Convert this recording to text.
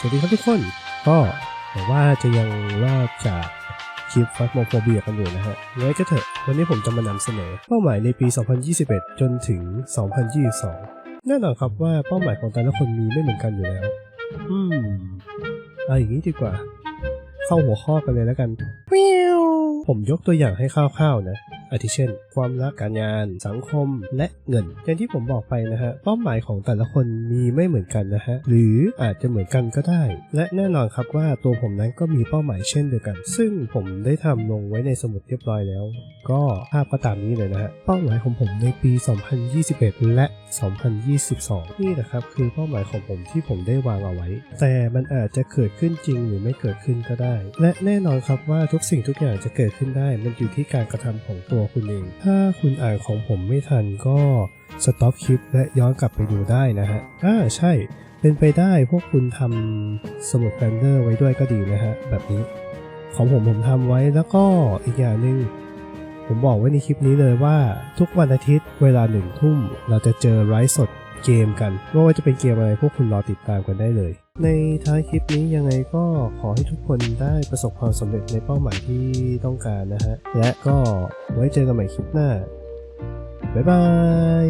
สวัสดีครับทุกคน ก็หวังว่าจะยังรอดจากคลิปฟัสโมโฟเบียกันอยู่นะฮะงั้นก็เถอะ วันนี้ผมจะมานำเสนอ เป้าหมายในปี 2021 จนถึง 2022 แน่นอนครับว่าเป้าหมายของแต่ละคนมีไม่เหมือนกันอยู่แล้ว อืมเอาอย่างนี้ดีกว่า เข้าหัวข้อกันเลยแล้วกัน ผมยกตัวอย่างให้คร่าวๆนะ อาทิเช่น ความรักการงาน สังคม และเงิน อย่างที่ผมบอกไปนะฮะ เป้าหมายของแต่ละคนมีไม่เหมือนกันนะฮะ หรืออาจจะเหมือนกันก็ได้ และแน่นอนครับว่าตัวผมนั้นก็มีเป้าหมายเช่นเดียวกัน ซึ่งผมได้ทำลงไว้ในสมุดเรียบร้อยแล้ว ก็ภาพก็ตามนี้เลยนะฮะเป้าหมายของผมในปี 2021 และ 2022 นี่นะครับคือเป้าหมายของผมที่ผมได้วางเอาไว้ แต่มันอาจจะเกิดขึ้นจริงหรือไม่เกิดขึ้นก็ได้ และแน่นอนครับว่าทุกสิ่งทุกอย่างจะเกิดขึ้นได้ มันอยู่ที่การกระทำของตัวคุณเอง ถ้าคุณอ่านของผมไม่ทันก็สต็อปคลิปและย้อนกลับไปดูได้นะฮะอ่าใช่ เป็นไปได้พวกคุณทำสมุดแฟนเดอร์ไว้ด้วยก็ดีนะฮะแบบนี้ ของผมผมทำไว้แล้วก็อีกอย่างหนึ่ง ผมบอกไว้ในคลิปนี้เลยว่าทุกวันอาทิตย์เวลาหนึ่งทุ่ม เราจะเจอไลฟ์สดเกมกันไม่ว่าจะเป็นเกมอะไรพวกคุณรอติดตามกันได้เลย ในท้ายคลิปนี้ยังไงก็ขอให้ทุกคนได้ประสบความสำเร็จในเป้าหมายที่ต้องการนะฮะ และก็ไว้เจอกันใหม่คลิปหน้า บ๊ายบาย